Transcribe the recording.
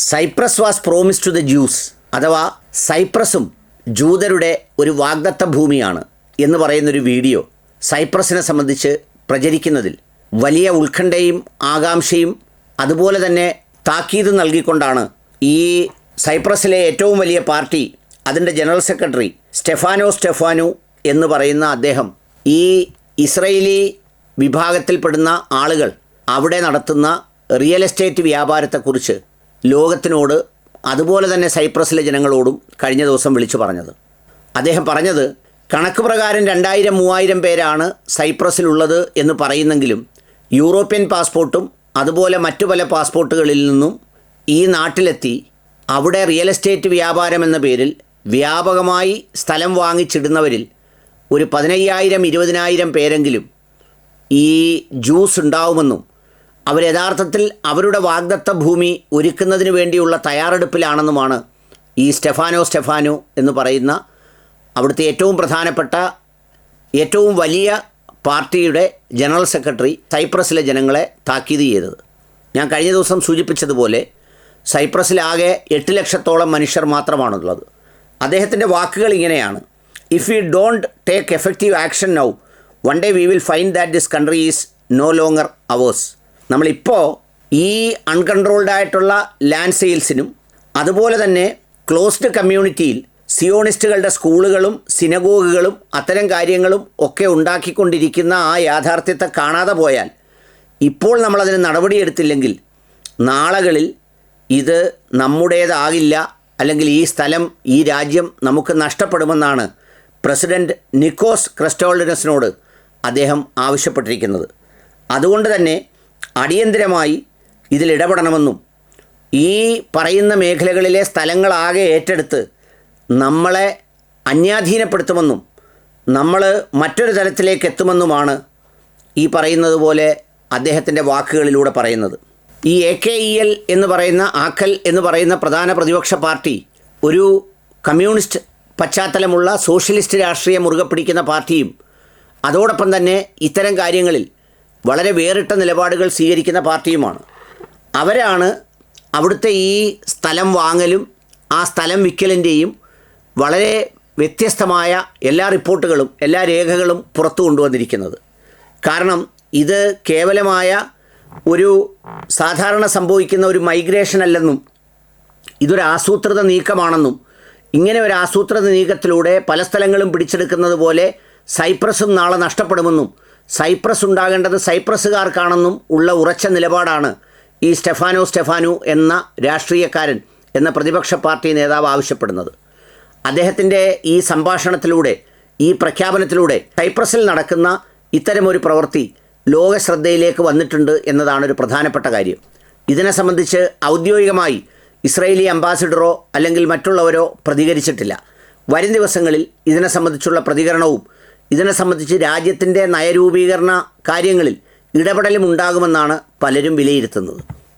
Cyprus was promise to the Jews അഥവാ സൈപ്രസും ജൂതരുടെ ഒരു വാഗ്ദത്ത ഭൂമിയാണ് എന്ന് പറയുന്നൊരു വീഡിയോ സൈപ്രസിനെ സംബന്ധിച്ച് പ്രചരിക്കുന്നതിൽ. വലിയ ഉത്കണ്ഠയും ആകാംക്ഷയും അതുപോലെ തന്നെ താക്കീത് നൽകിക്കൊണ്ടാണ് ഈ സൈപ്രസിലെ ഏറ്റവും വലിയ പാർട്ടി അതിന്റെ ജനറൽ സെക്രട്ടറി സ്റ്റെഫാനോ സ്റ്റെഫാനു എന്ന് പറയുന്ന അദ്ദേഹം ഈ ഇസ്രയേലി വിഭാഗത്തിൽപ്പെടുന്ന ആളുകൾ അവിടെ നടത്തുന്ന റിയൽ എസ്റ്റേറ്റ് വ്യാപാരത്തെക്കുറിച്ച് ലോകത്തിനോട് അതുപോലെ തന്നെ സൈപ്രസിലെ ജനങ്ങളോടും കഴിഞ്ഞ ദിവസം വിളിച്ചു പറഞ്ഞത്. അദ്ദേഹം പറഞ്ഞത് കണക്ക് പ്രകാരം രണ്ടായിരം മൂവായിരം പേരാണ് സൈപ്രസിലുള്ളത് എന്ന് പറയുന്നെങ്കിലും യൂറോപ്യൻ പാസ്പോർട്ടും അതുപോലെ മറ്റു പല പാസ്പോർട്ടുകളിൽ നിന്നും ഈ നാട്ടിലെത്തി അവിടെ റിയൽ എസ്റ്റേറ്റ് വ്യാപാരം എന്ന പേരിൽ വ്യാപകമായി സ്ഥലം വാങ്ങിച്ചിടുന്നവരിൽ ഒരു പതിനയ്യായിരം ഇരുപതിനായിരം പേരെങ്കിലും ഈ ജ്യൂസ് ഉണ്ടാവുമെന്നും അവർ യഥാർത്ഥത്തിൽ അവരുടെ വാഗ്ദത്ത ഭൂമി ഒരുക്കുന്നതിന് വേണ്ടിയുള്ള തയ്യാറെടുപ്പിലാണെന്നുമാണ് ഈ സ്റ്റെഫാനോ സ്റ്റെഫാനോ എന്ന് പറയുന്ന അവിടുത്തെ ഏറ്റവും പ്രധാനപ്പെട്ട ഏറ്റവും വലിയ പാർട്ടിയുടെ ജനറൽ സെക്രട്ടറി സൈപ്രസിലെ ജനങ്ങളെ താക്കീത് ചെയ്തത്. ഞാൻ കഴിഞ്ഞ ദിവസം സൂചിപ്പിച്ചതുപോലെ സൈപ്രസിലാകെ എട്ട് ലക്ഷത്തോളം മനുഷ്യർ മാത്രമാണുള്ളത്. അദ്ദേഹത്തിന്റെ വാക്കുകൾ ഇങ്ങനെയാണ്. If you don't take effective action now one day we will find that this country is no longer ours നമ്മളിപ്പോൾ ഈ അൺകൺട്രോൾഡ് ആയിട്ടുള്ള ലാൻഡ് സെയിൽസിനും അതുപോലെ തന്നെ ക്ലോസ്ഡ് കമ്മ്യൂണിറ്റിയിൽ സിയോണിസ്റ്റുകളുടെ സ്കൂളുകളും സിനഗോഗുകളും അത്തരം കാര്യങ്ങളും ഒക്കെ ഉണ്ടാക്കിക്കൊണ്ടിരിക്കുന്ന ആ യാഥാർത്ഥ്യത്തെ കാണാതെ പോയാൽ ഇപ്പോൾ നമ്മളതിന് നടപടിയെടുത്തില്ലെങ്കിൽ നാളകളിൽ ഇത് നമ്മുടേതാകില്ല അല്ലെങ്കിൽ ഈ സ്ഥലം ഈ രാജ്യം നമുക്ക് നഷ്ടപ്പെടുമെന്നാണ് പ്രസിഡന്റ് നിക്കോസ് ക്രിസ്റ്റോൾഡിനസിനോട് അദ്ദേഹം ആവശ്യപ്പെട്ടിരിക്കുന്നത്. അതുകൊണ്ട് തന്നെ അടിയന്തിരമായി ഇതിലിടപെടണമെന്നും ഈ പറയുന്ന മേഖലകളിലെ സ്ഥലങ്ങളാകെ ഏറ്റെടുത്ത് നമ്മളെ അന്യാധീനപ്പെടുത്തുമെന്നും നമ്മൾ മറ്റൊരു തലത്തിലേക്ക് എത്തുമെന്നുമാണ് ഈ പറയുന്നത് പോലെ അദ്ദേഹത്തിന്റെ വാക്കുകളിലൂടെ പറയുന്നത്. ഈ എ കെ ഇ എൽ എന്ന് പറയുന്ന ആക്കൽ എന്ന് പറയുന്ന പ്രധാന പ്രതിപക്ഷ പാർട്ടി ഒരു കമ്മ്യൂണിസ്റ്റ് പശ്ചാത്തലമുള്ള സോഷ്യലിസ്റ്റ് രാഷ്ട്രീയം മുറുകെ പിടിക്കുന്ന പാർട്ടിയും അതോടൊപ്പം തന്നെ ഇത്തരം കാര്യങ്ങളിൽ വളരെ വേറിട്ട നിലപാടുകൾ സ്വീകരിക്കുന്ന പാർട്ടിയുമാണ്. അവരാണ് അവിടുത്തെ ഈ സ്ഥലം വാങ്ങലും ആ സ്ഥലം വിൽക്കലിന്റെയും വളരെ വ്യത്യസ്തമായ എല്ലാ റിപ്പോർട്ടുകളും എല്ലാ രേഖകളും പുറത്തു കൊണ്ടുവന്നിരിക്കുന്നത്. കാരണം ഇത് കേവലമായ ഒരു സാധാരണ സംഭവിക്കുന്ന ഒരു മൈഗ്രേഷൻ അല്ലെന്നും ഇതൊരു ആസൂത്രിത നീക്കമാണെന്നും ഇങ്ങനെ ഒരു ആസൂത്രിത നീക്കത്തിലൂടെ പല സ്ഥലങ്ങളും പിടിച്ചെടുക്കുന്നത് പോലെ സൈപ്രസും നാളെ നഷ്ടപ്പെടുമെന്നും സൈപ്രസ് ഉണ്ടാകേണ്ടത് സൈപ്രസുകാർക്കാണെന്നും ഉള്ള ഉറച്ച നിലപാടാണ് ഈ സ്റ്റെഫാനോ സ്റ്റെഫാനു എന്ന രാഷ്ട്രീയക്കാരൻ എന്ന പ്രതിപക്ഷ പാർട്ടി നേതാവ് ആവശ്യപ്പെടുന്നത്. അദ്ദേഹത്തിന്റെ ഈ സംഭാഷണത്തിലൂടെ ഈ പ്രഖ്യാപനത്തിലൂടെ സൈപ്രസിൽ നടക്കുന്ന ഇത്തരമൊരു പ്രവൃത്തി ലോക ശ്രദ്ധയിലേക്ക് വന്നിട്ടുണ്ട് എന്നതാണ് ഒരു പ്രധാനപ്പെട്ട കാര്യം. ഇതിനെ സംബന്ധിച്ച് ഔദ്യോഗികമായി ഇസ്രയേലി അംബാസിഡറോ അല്ലെങ്കിൽ മറ്റുള്ളവരോ പ്രതികരിച്ചിട്ടില്ല. വരും ദിവസങ്ങളിൽ ഇതിനെ സംബന്ധിച്ചുള്ള പ്രതികരണവും ഇതിനെ സംബന്ധിച്ച് രാജ്യത്തിന്റെ നയരൂപീകരണ കാര്യങ്ങളിൽ ഇടപെടലും ഉണ്ടാകുമെന്നാണ് പലരും വിലയിരുത്തുന്നത്.